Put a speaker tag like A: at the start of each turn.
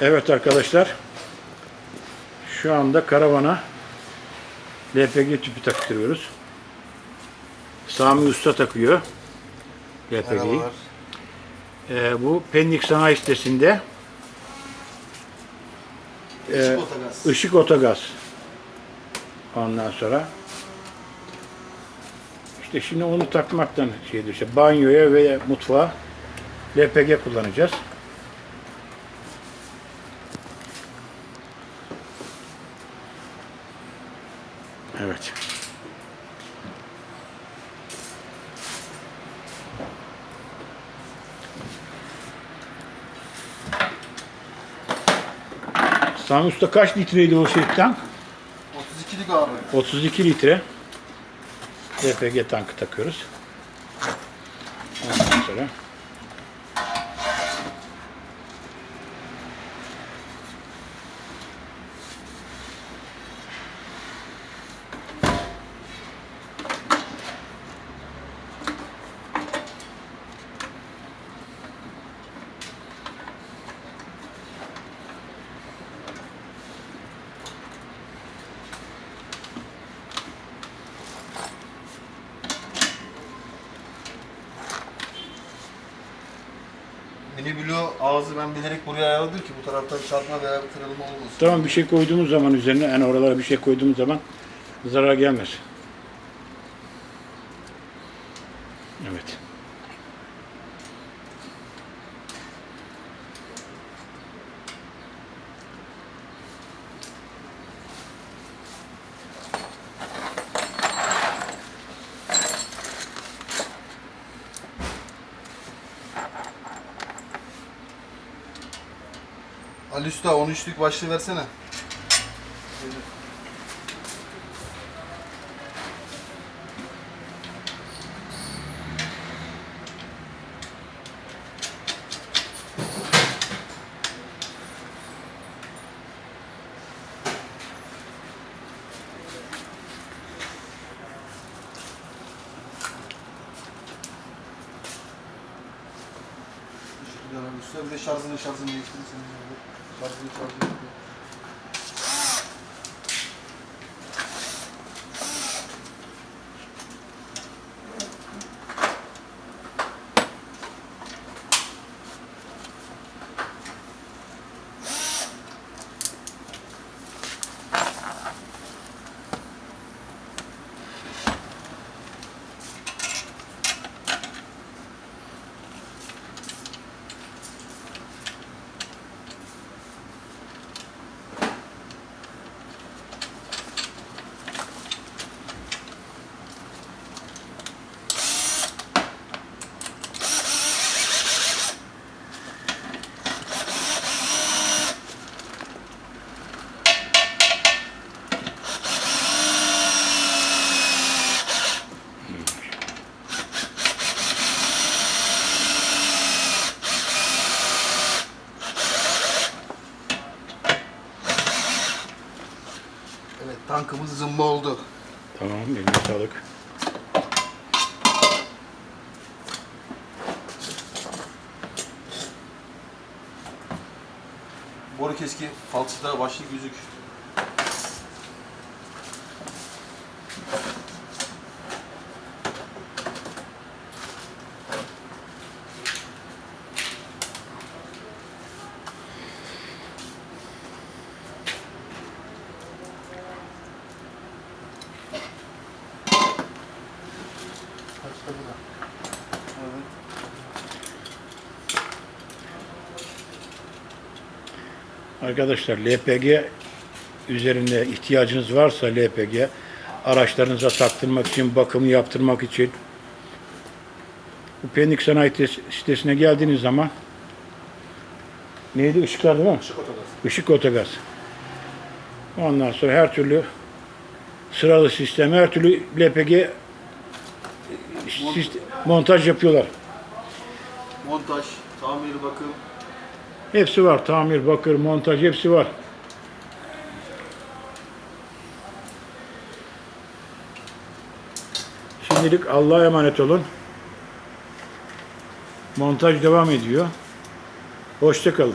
A: Evet arkadaşlar. Şu anda karavana LPG tüpü taktırıyoruz. Sami Usta takıyor. LPG'yi. Ee, bu Pendik Sanayi sitesinde
B: Işık
A: Ee,
B: Otogaz.
A: Işık Otogaz. Ondan sonra işte şimdi onu takmaktan şey işte banyoya ve mutfağa LPG kullanacağız. Evet. Sami Usta kaç litreydi o şey tank?
B: 32'lik abi.
A: 32 litre LPG tankı takıyoruz. Ondan sonra
B: Mini Blue ağzı ben bilerek buraya ayarladım ki bu taraftan çarpma veya bir kırılma olmasın.
A: tamam bir şey koyduğumuz zaman üzerine yani oralara bir şey koyduğumuz zaman zarar gelmez. Evet.
B: Ali Usta 13'lük başlığı versene. Teşekkürler Ali Usta. Bir de şarjını şarjını değiştirirsen. Şarjını şarjını. Tankımız zımba oldu.
A: Tamam eline sağlık.
B: Boru keski falçata başlık yüzük. Bu da? Evet.
A: Arkadaşlar LPG üzerinde ihtiyacınız varsa LPG araçlarınıza taktırmak için, bakımı yaptırmak için bu Pendik Sanayi Tes- sitesine geldiğiniz zaman neydi? Işıklar değil mi?
B: Işık otogaz.
A: Işık otogaz. Ondan sonra her türlü sıralı sistem, her türlü LPG sist- montaj yapıyorlar.
B: Montaj, tamir, bakım.
A: Hepsi var. Tamir, bakır, montaj hepsi var. Şimdilik Allah'a emanet olun. Montaj devam ediyor. Hoşça kalın.